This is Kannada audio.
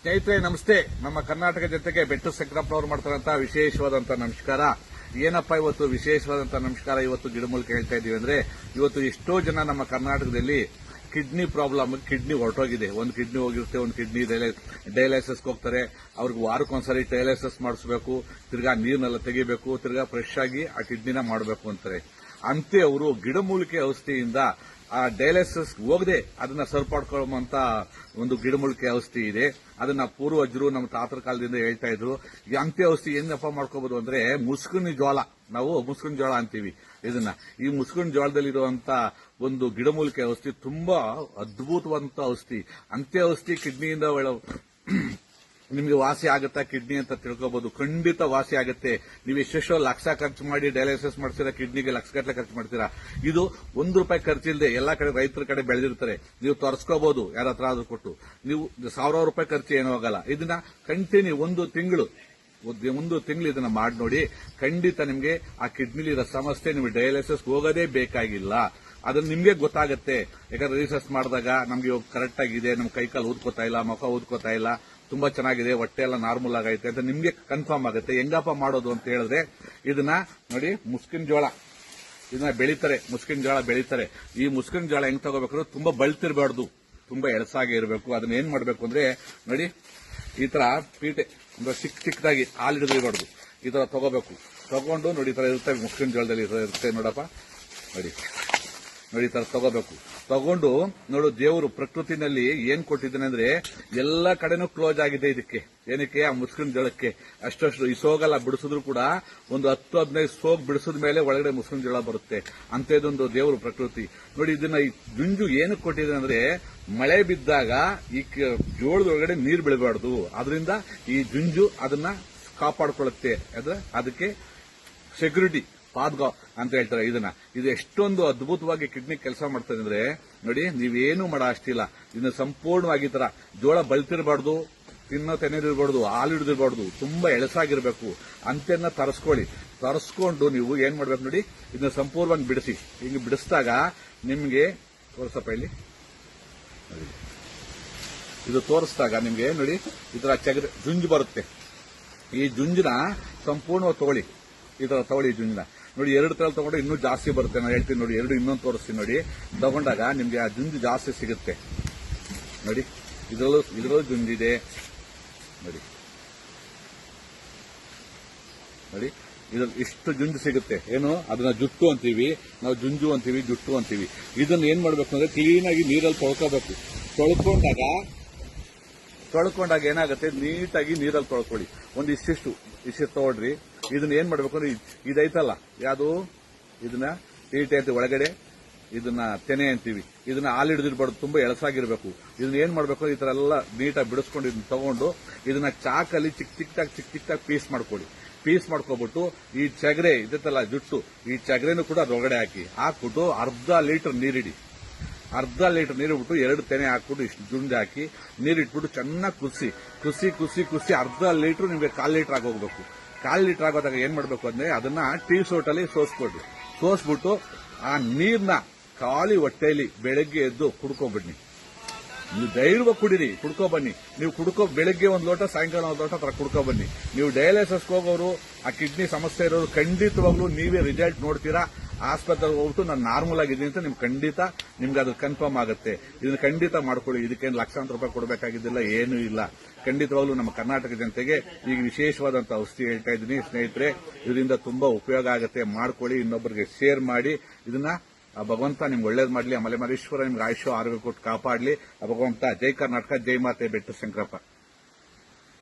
ಸ್ನೇಹಿತರೆ, ನಮಸ್ತೆ. ನಮ್ಮ ಕರ್ನಾಟಕ ಜನತೆಗೆ ಬೆಟ್ಟು ಸಂಕ್ರಪ್ಪನವರು ಮಾಡ್ತಾರಂತ ವಿಶೇಷವಾದಂತಹ ನಮಸ್ಕಾರ. ಏನಪ್ಪ ಇವತ್ತು ವಿಶೇಷವಾದಂತ ನಮಸ್ಕಾರ ಇವತ್ತು ಗಿಡಮೂಲಿಕೆ ಹೇಳ್ತಾ ಇದ್ದೀವಿ ಅಂದ್ರೆ, ಇವತ್ತು ಎಷ್ಟೋ ಜನ ನಮ್ಮ ಕರ್ನಾಟಕದಲ್ಲಿ ಕಿಡ್ನಿ ಪ್ರಾಬ್ಲಮ್, ಕಿಡ್ನಿ ಹೊರಟೋಗಿದೆ. ಒಂದು ಕಿಡ್ನಿ ಹೋಗಿರುತ್ತೆ, ಒಂದು ಕಿಡ್ನಿ ಡಯಾಲಿಸಿಸ್ ಹೋಗ್ತಾರೆ. ಅವ್ರಿಗೆ ವಾರಕ್ಕೊಂದ್ಸರಿ ಡಯಾಲಿಸಿಸ್ ಮಾಡಿಸ್ಬೇಕು. ತಿರ್ಗಾ ನೀರ್ನೆಲ್ಲ ತೆಗಿಬೇಕು. ತಿರ್ಗಾ ಫ್ರೆಶ್ ಆಗಿ ಆ ಕಿಡ್ನಿನ ಮಾಡಬೇಕು ಅಂತಾರೆ. ಅಂತೆ ಅವರು ಗಿಡಮೂಲಿಕೆ ಔಷಧಿಯಿಂದ ಆ ಡಯಾಲಿಸಿಸ್ ಹೋಗದೆ ಅದನ್ನ ಸರಿಪಡ್ಕೊಳ್ಳುವಂತ ಒಂದು ಗಿಡಮೂಲಿಕೆ ಔಷಧಿ ಇದೆ. ಅದನ್ನ ಪೂರ್ವಜರು ನಮ್ಮ ತಾತರ ಕಾಲದಿಂದ ಹೇಳ್ತಾ ಇದ್ರು. ಅಂತೆ ಔಷಧಿ ಏನಪ್ಪ ಮಾಡ್ಕೋಬಹುದು ಅಂದ್ರೆ ಮುಸ್ಕಿನ ಜೋಳ ನಾವು ಮುಸ್ಕಿನ ಜೋಳ ಅಂತೀವಿ ಇದನ್ನ. ಈ ಮುಸ್ಕಿನ ಜೋಳದಲ್ಲಿರುವಂತ ಒಂದು ಗಿಡಮೂಲಿಕೆ ಔಷಧಿ ತುಂಬಾ ಅದ್ಭುತವಂತ ಔಷಧಿ. ಅಂತ್ಯ ಔಷಧಿ ಕಿಡ್ನಿಯಿಂದ ನಿಮಗೆ ವಾಸಿ ಆಗುತ್ತಾ ಕಿಡ್ನಿ ಅಂತ ತಿಳ್ಕೊಬಹುದು ಖಂಡಿತ ವಾಸಿ ಆಗುತ್ತೆ. ನೀವು ಎಷ್ಟೆಷ್ಟೋ ಲಕ್ಷ ಖರ್ಚು ಮಾಡಿ ಡಯಾಲಿಸಿಸ್ ಮಾಡ್ತೀರಾ ಕಿಡ್ನಿಗೆ ಲಕ್ಷ ಗಟ್ಟಲೆ ಖರ್ಚು ಮಾಡ್ತೀರಾ? ಇದು ಒಂದು ರೂಪಾಯಿ ಖರ್ಚಿಲ್ಲದೆ ಎಲ್ಲಾ ಕಡೆ ರೈತರ ಕಡೆ ಬೆಳೆದಿರ್ತಾರೆ. ನೀವು ತರಿಸ್ಕೋಬಹುದು ಯಾರ ಹತ್ರ ಆದ್ರೂ ಕೊಟ್ಟು. ನೀವು ಸಾವಿರಾರು ರೂಪಾಯಿ ಖರ್ಚು ಏನೂ ಆಗಲ್ಲ. ಇದನ್ನ ಕಂಟಿನ್ಯೂ ಒಂದು ತಿಂಗಳು, ಒಂದು- ತಿಂಗಳು ಇದನ್ನ ಮಾಡಿ ನೋಡಿ ಖಂಡಿತ ನಿಮಗೆ ಆ ಕಿಡ್ನಿಲಿರೋ ಸಮಸ್ಯೆ, ನಿಮಗೆ ಡಯಾಲಿಸಿಸ್ ಹೋಗೋದೇ ಬೇಕಾಗಿಲ್ಲ. ಅದನ್ನ ನಿಮ್ಗೆ ಗೊತ್ತಾಗುತ್ತೆ. ಯಾಕಂದ್ರೆ ರಿಸರ್ಚ್ ಮಾಡಿದಾಗ ನಮ್ಗೆ ಇವಾಗ ಕರೆಕ್ಟ್ ಆಗಿದೆ, ನಮ್ ಕೈಕಾಲು ಊದ್ಕೋತಾ ಇಲ್ಲ, ಮುಖ ಊದ್ಕೋತಾ ಇಲ್ಲ, ತುಂಬಾ ಚೆನ್ನಾಗಿದೆ, ಹೊಟ್ಟೆ ಎಲ್ಲ ನಾರ್ಮಲ್ ಆಗೈತೆ ಅಂತ ನಿಮ್ಗೆ ಕನ್ಫರ್ಮ್ ಆಗುತ್ತೆ. ಹೆಂಗಪ್ಪ ಮಾಡೋದು ಅಂತ ಹೇಳಿದ್ರೆ ಇದನ್ನ ನೋಡಿ ಮುಸ್ಕಿನ ಜೋಳ. ಇದನ್ನ ಬೆಳಿತಾರೆ, ಮುಸ್ಕಿನ ಜೋಳ ಬೆಳಿತಾರೆ. ಈ ಮುಸ್ಕಿನ ಜೋಳ ಹೆಂಗ್ ತಗೋಬೇಕಂದ್ರೆ ತುಂಬಾ ಬಳ್ತಿರ್ಬಾರ್ದು, ತುಂಬಾ ಎಳಸಾಗಿ ಇರಬೇಕು. ಅದನ್ನ ಏನ್ ಮಾಡ್ಬೇಕು ಅಂದ್ರೆ ನೋಡಿ ಈ ತರ ಪೀಟೆ ಅಂದ್ರೆ ಚಿಕ್ಕ ಚಿಕ್ಕದಾಗಿ ಹಾಲು ಹಿಡಿದಿರಬಾರ್ದು. ಈ ತರ ತಗೋಬೇಕು. ತಗೊಂಡು ನೋಡಿ ಈ ತರ ಇರುತ್ತೆ, ಮುಸ್ಕಿನ ಜೋಳದಲ್ಲಿ ಇರುತ್ತೆ ನೋಡಪ್ಪ. ನೋಡಿ. ನೋಡಿ ತರ ತಗೋಬೇಕು. ತಗೊಂಡು ನೋಡು ದೇವರು ಪ್ರಕೃತಿನಲ್ಲಿ ಏನ್ ಕೊಟ್ಟಿದ್ದಾನೆ ಅಂದ್ರೆ ಎಲ್ಲ ಕಡೆನೂ ಕ್ಲೋಸ್ ಆಗಿದೆ ಇದಕ್ಕೆ. ಏನಕ್ಕೆ? ಆ ಮುಸ್ಕಿನ ಜಳಕ್ಕೆ. ಅಷ್ಟು ಈ ಸೋಗಲ್ಲ ಬಿಡಿಸಿದ್ರು ಕೂಡ ಒಂದು ಹತ್ತು ಹದಿನೈದು ಸೋಗ್ ಬಿಡಿಸಿದ ಮೇಲೆ ಒಳಗಡೆ ಮುಸ್ಕಿನ ಜಳ ಬರುತ್ತೆ. ಅಂತೇದೊಂದು ದೇವರು ಪ್ರಕೃತಿ. ನೋಡಿ ಇದನ್ನ ಈ ಜುಂಜು ಏನಕ್ಕೆ ಕೊಟ್ಟಿದೆ ಅಂದ್ರೆ ಮಳೆ ಬಿದ್ದಾಗ ಈ ಜೋಳದ ಜೋಳದೊಳಗಡೆ ನೀರು ಬೀಳಬಾರ್ದು. ಅದರಿಂದ ಈ ಜುಂಜು ಅದನ್ನ ಕಾಪಾಡಿಕೊಳ್ಳುತ್ತೆ. ಅದಕ್ಕೆ ಸೆಕ್ಯೂರಿಟಿ ಪಾದ್ಗ ಅಂತ ಹೇಳ್ತಾರೆ ಇದನ್ನ. ಇದು ಎಷ್ಟೊಂದು ಅದ್ಭುತವಾಗಿ ಕಿಡ್ನಿ ಕೆಲಸ ಮಾಡ್ತಾರೆ ಅಂದ್ರೆ ನೋಡಿ, ನೀವೇನು ಮಾಡ ಅಷ್ಟಿಲ್ಲ. ಇದನ್ನ ಸಂಪೂರ್ಣವಾಗಿ ತರ ಜೋಳ ಬಳ್ತಿರಬಾರ್ದು, ತಿನ್ನೋ ತೆನೆದಿರ್ಬಾರ್ದು ಹಾಲು ಹಿಡಿದಿರ್ಬಾರ್ದು ತುಂಬಾ ಎಳಸಾಗಿರ್ಬೇಕು. ಅಂತೆನ್ನ ತರಿಸ್ಕೊಳ್ಳಿ. ತರಿಸ್ಕೊಂಡು ನೀವು ಏನ್ ಮಾಡ್ಬೇಕು ನೋಡಿ, ಇದನ್ನ ಸಂಪೂರ್ಣವಾಗಿ ಬಿಡಿಸಿ. ಹಿಂಗೆ ಬಿಡಿಸಿದಾಗ ನಿಮ್ಗೆ ತೋರಿಸಪ್ಪ ಇಲ್ಲಿ. ಇದು ತೋರಿಸಿದಾಗ ನಿಮ್ಗೆ, ನೋಡಿ, ಈ ತರ ಜುಂಜು ಬರುತ್ತೆ. ಈ ಜುಂಜನ ಸಂಪೂರ್ಣವಾಗಿ ತಗೊಳ್ಳಿ. ಈ ತರ ತಗೊಳ್ಳಿ ಜುಂಜಿನ ನೋಡಿ, ಎರಡು ತರ ತಗೊಂಡ್ರೆ ಇನ್ನೂ ಜಾಸ್ತಿ ಬರುತ್ತೆ. ನಾನು ಹೇಳ್ತೀನಿ ನೋಡಿ, ಎರಡು ಇನ್ನೊಂದು ತೋರಿಸ್ತೀನಿ ನೋಡಿ. ತಗೊಂಡಾಗ ನಿಮ್ಗೆ ಆ ಜುಂಜು ಜಾಸ್ತಿ ಸಿಗುತ್ತೆ. ನೋಡಿ, ಇದರಲ್ಲೂ ಇದರಲ್ಲೂ ಜುಂಜಿದೆ ನೋಡಿ. ನೋಡಿ, ಇದ್ರಲ್ಲಿ ಇಷ್ಟು ಜುಂಜು ಸಿಗುತ್ತೆ. ಏನು? ಅದನ್ನ ಜುಟ್ಟು ಅಂತೀವಿ. ನಾವು ಜುಂಜು ಅಂತೀವಿ, ಜುಟ್ಟು ಅಂತೀವಿ. ಇದನ್ನ ಏನ್ ಮಾಡ್ಬೇಕು ಅಂದ್ರೆ ಕ್ಲೀನ್ ಆಗಿ ನೀರಲ್ಲಿ ತೊಳ್ಕೋಬೇಕು. ತೊಳ್ಕೊಂಡಾಗ ತೊಳ್ಕೊಂಡಾಗ ಏನಾಗುತ್ತೆ? ನೀಟಾಗಿ ನೀರಲ್ಲಿ ತೊಳ್ಕೊಳ್ಳಿ. ಒಂದು ಇಷ್ಟಿಷ್ಟು. ಇಷ್ಟಿಷ್ಟು ತಗೊಳ್ರಿ. ಇದನ್ನ ಏನ್ ಮಾಡ್ಬೇಕು ಅಂದ್ರೆ ಇದ್- ಇದೈತಲ್ಲ, ಯಾವುದು? ಇದನ್ನ ಅಂತ ಒಳಗಡೆ, ಇದನ್ನ ತೆನೆ ಅಂತೀವಿ. ಇದನ್ನ ಹಾಲು ಹಿಡಿದಿರ್ಬಾರ್ದು ತುಂಬಾ ಎಳಸಾಗಿರ್ಬೇಕು. ಇದನ್ನ ಏನ್ ಮಾಡ್ಬೇಕು ಈ ತರ ಎಲ್ಲ ನೀಟಾಗಿ ಬಿಡಿಸ್ಕೊಂಡು ಇದನ್ನ ತಗೊಂಡು ಇದನ್ನ ಚಾಕಲ್ಲಿ ಚಿಕ್ಕ ಚಿಕ್ಕದಾಗಿ ಚಿಕ್ಕ ಚಿಕ್ಕದಾಗಿ ಪೀಸ್ ಮಾಡ್ಕೊಡಿ. ಪೀಸ್ ಮಾಡ್ಕೊಬಿಟ್ಟು ಈ ಚಗರೆ ಇದತ್ತಲ್ಲ ಜುಟ್ಟು, ಈ ಚಗರೆನೂ ಕೂಡ ರೊಗಡೆ ಹಾಕಿ. ಹಾಕ್ಬಿಟ್ಟು ಅರ್ಧ ಲೀಟರ್ ನೀರಿಡಿ. ಅರ್ಧ ಲೀಟರ್ ನೀರು ಬಿಟ್ಟು ಎರಡು ತೆನೆ ಹಾಕ್ಬಿಟ್ಟು ಇಷ್ಟು ಜುಂಡು ಹಾಕಿ ನೀರಿಟ್ಬಿಟ್ಟು ಚೆನ್ನಾಗಿ ಕುಸಿ ಕುಸಿ ಕುಸಿ ಕುಸಿ ಅರ್ಧ ಲೀಟರ್ ನಿಮಗೆ ಕಾಲು ಲೀಟರ್ ಆಗೋಗ್ಬೇಕು. ಕಾಲ್ ಲೀಟರ್ ಆಗೋದಾಗ ಏನ್ ಮಾಡ್ಬೇಕು ಅಂದ್ರೆ ಅದನ್ನ ಟೀ ಸೋಟಲ್ಲಿ ಸೋಸ್ಕೊಡ್ರಿ ಸೋಸ್ಬಿಟ್ಟು ಆ ನೀರ್ನ ಖಾಲಿ ಹೊಟ್ಟೆಯಲ್ಲಿ ಬೆಳಗ್ಗೆ ಎದ್ದು ಕುಡ್ಕೊಂಡ್ಬಿಡ್ನಿ ನೀವು ಧೈರ್ಯ ಕುಡೀರಿ ಕುಡ್ಕೊ ಬನ್ನಿ ನೀವು ಕುಡ್ಕೊ, ಬೆಳಗ್ಗೆ ಒಂದು ಲೋಟ, ಸಾಯಂಕಾಲ ಒಂದು ಲೋಟ ತರ ಕುಡ್ಕೊ ಬನ್ನಿ ನೀವು ಡಯಾಲಿಸಿಸ್ ಹೋಗೋರು, ಆ ಕಿಡ್ನಿ ಸಮಸ್ಯೆ ಇರೋರು ಖಂಡಿತವಾಗ್ಲೂ ನೀವೇ ರಿಸಲ್ಟ್ ನೋಡ್ತೀರಾ? ಆಸ್ಪತ್ರೆಗೆ ಹೋಗ್ಬಿಟ್ಟು ನಾನು ನಾರ್ಮಲ್ ಆಗಿದ್ದೀನಿ ಅಂತ ನಿಮ್ಗೆ ಖಂಡಿತ ನಿಮ್ಗೆ ಅದು ಕನ್ಫರ್ಮ್ ಆಗುತ್ತೆ. ಇದನ್ನ ಖಂಡಿತ ಮಾಡ್ಕೊಳ್ಳಿ. ಇದಕ್ಕೇನು ಲಕ್ಷಾಂತರ ರೂಪಾಯಿ ಕೊಡಬೇಕಾಗಿದ್ದಿಲ್ಲ, ಏನೂ ಇಲ್ಲ. ಖಂಡಿತವಾಗ್ಲೂ ನಮ್ಮ ಕರ್ನಾಟಕ ಜನತೆಗೆ ಈಗ ವಿಶೇಷವಾದಂತಹ ಔಷಧಿ ಹೇಳ್ತಾ ಇದ್ದೀನಿ. ಸ್ನೇಹಿತರೆ, ಇದರಿಂದ ತುಂಬಾ ಉಪಯೋಗ ಆಗುತ್ತೆ. ಮಾಡ್ಕೊಳ್ಳಿ, ಇನ್ನೊಬ್ಬರಿಗೆ ಶೇರ್ ಮಾಡಿ. ಇದನ್ನ ಭಗವಂತ ನಿಮ್ಗೆ ಒಳ್ಳೇದು ಮಾಡಲಿ. ಆ ಮಲೆಮರೇಶ್ವರ ನಿಮ್ಗೆ ಆಯುಷ್ಯ, ಆರೋಗ್ಯ ಕೊಟ್ಟು ಕಾಪಾಡಲಿ. ಆ ಭಗವಂತ, ಜೈ ಕರ್ನಾಟಕ, ಜೈ ಮಾತೆ ಬೆಟ್ಟು ಶಂಕರಪ್ಪ.